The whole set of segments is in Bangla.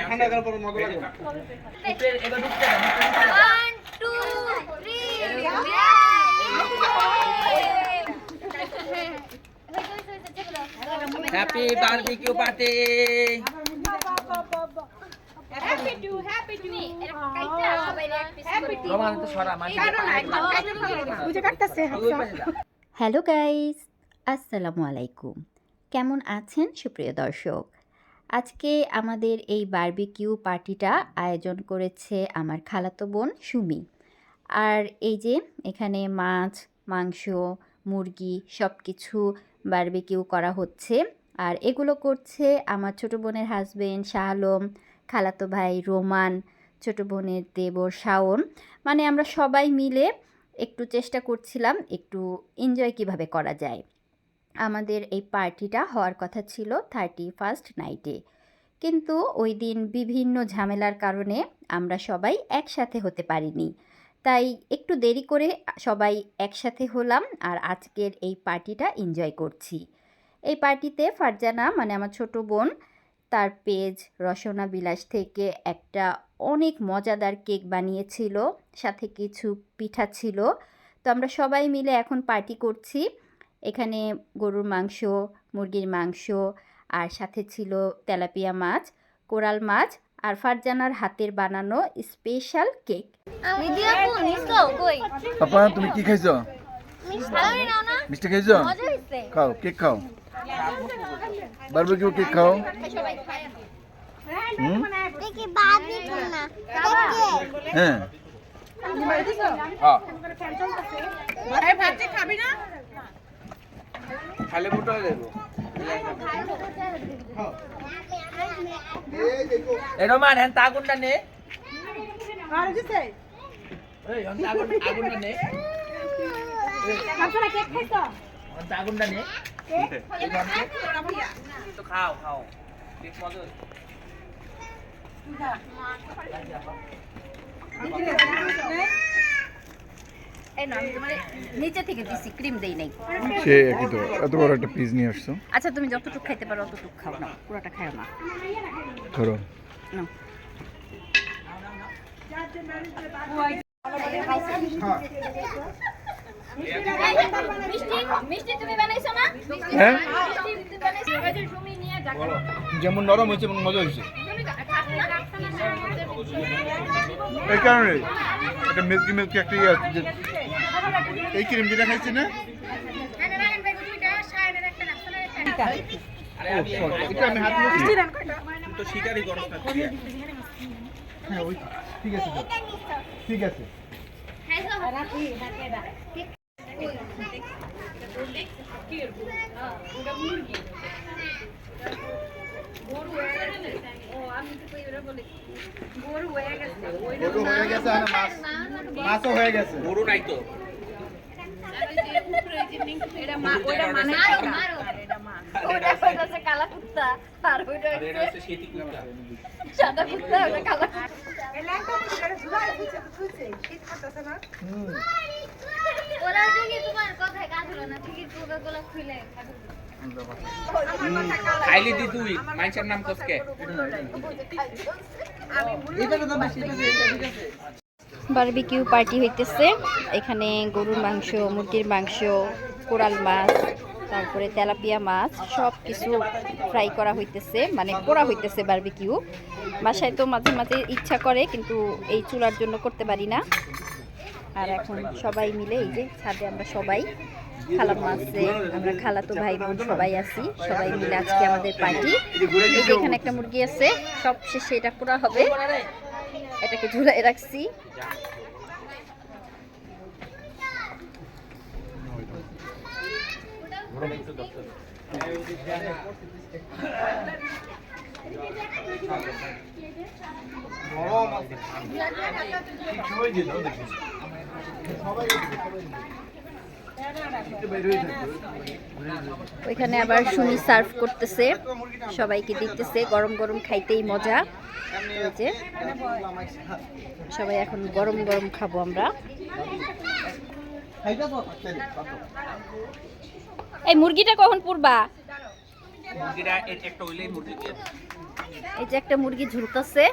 ঠান্ডা করার পর মজা লাগবে এটা ঢুকতে হ্যাপি বারবিকিউ পার্টি রোমান তো সরা মাঝে হ্যালো গাইস আসসালামু আলাইকুম। কেমন আছেন সুপ্রিয় দর্শক? আজকে আমাদের এই বারবিকিউ পার্টিটা আয়োজন করেছে আমার খালাতো বোন সুমি। আর এই যে এখানে মাছ মাংস মুরগি সব কিছু বারবিকিউ করা হচ্ছে। আর এগুলো করছে আমার ছোটো বোনের হাজবেন্ড শাহ আলম খালাতো ভাই রোমান, ছোটো বোনের দেবর শাওন। মানে আমরা সবাই মিলে একটু চেষ্টা করছিলাম একটু এনজয় কীভাবে করা যায়। আমাদের এই পার্টিটা হওয়ার কথা ছিল থার্টি ফার্স্ট নাইটে কিন্তু ওই দিন বিভিন্ন ঝামেলার কারণে আমরা সবাই একসাথে হতে পারিনি। তাই একটু দেরি করে সবাই একসাথে হলাম আর আজকের এই পার্টিটা এনজয় করছি। এই পার্টিতে ফারজানা মানে আমার ছোট বোন তার পেজ রসনা বিলাস থেকে একটা অনেক মজাদার কেক বানিয়েছিল সাথে কিছু পিঠা ছিল। তো আমরা সবাই মিলে এখন পার্টি করছি। এখানে গরুর মাংস মুরগির মাংস আর সাথে ছিল তেলাপিয়া মাছ কোরাল মাছ আর ফারজানার হাতের বানানো স্পেশাল কেক। তুমি কি খাইছো? মিষ্টি। খাইছো? খাও কেক খাও। বারবিকিউ কেক খাও। বাদি না হ্যাঁ। খালি বুটো দেবো এ রোমান হ্যাঁ আগুনটা নে। এই হ্যান আগুন আগুনটা নে হ্যান আগুনটা নে। এই কেক মজা হচ্ছে। এই না। নিচে থেকে দিছি ক্রিম দেই নাই সে একই তো এত বড় একটা পিস নিয়ে আসছো। আচ্ছা তুমি যতটুকু খাইতে পারো অতটুকু খাও না পুরোটা খাও না। ধরো। মিষ্টি মিষ্টি না হ্যাঁ? যেমন নরম হয়েছে এবং মজা হয়েছে। এই কারণে এটা মিল্কি মিল্কি একটা ইয়ে আছে যে- এই ক্রিম যেটা খাইছি না? এটা আমি হাত তো শিকারই করছ হ্যাঁ ওই ঠিক আছে ঠিক আছে। গরু হয়ে গেছে আর মাছ। মাছও হয়ে গেছে। গরু নাই তো। কালা কুত্তা আর কুত্তা সাদা কুত্তা ওটা কালা ওরা খাইলি দি তুই মাইনসার নাম কসকে? বারবিকিউ পার্টি হইতেছে। এখানে গরুর মাংস মুরগির মাংস কোরাল মাছ তারপরে তেলাপিয়া মাছ সব কিছু ফ্রাই করা হইতেছে মানে পোড়া হইতেছে বারবিকিউ বাসায় তো মাঝে মাঝে ইচ্ছা করে কিন্তু এই চুলার জন্য করতে পারি না। আর এখন সবাই মিলে এই যে ছাদে আমরা সবাই খালাম মাছে আমরা খালাতো ভাই বোন সবাই আছি, সবাই মিলে আজকে আমাদের পার্টি এখানে একটা মুরগি আছে, সব শেষে এটা পোড়া হবে। এটাকে ঝুলাই রাখছি। ওইখানে আবার শুনি সার্ভ করতেছে সবাইকে দিতেছে গরম গরম খাইতেই মজা। যে সবাই এখন গরম গরম খাব আমরা। এই মুরগিটা কখন পুরবা এই যে একটা মুরগি ঝুলতেছে।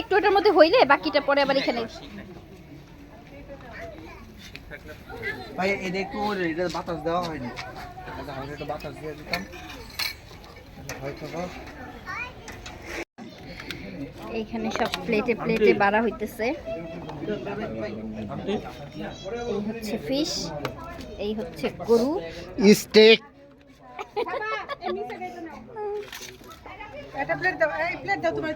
একটু ওটার মধ্যে হইলে বাকিটা পরে আবার এখানে ভাই এটা একটু এটা বাতাস দেওয়া হয়নি। আচ্ছা আমি একটু বাতাস দিয়ে দিতাম। হয়তো বা এইখানে সব প্লেটে প্লেটে বাড়া হইতেছে। এই হচ্ছে ফিশ এই হচ্ছে গরু। স্টেক একটা প্লেট দাও এই প্লেট দাও তোমার।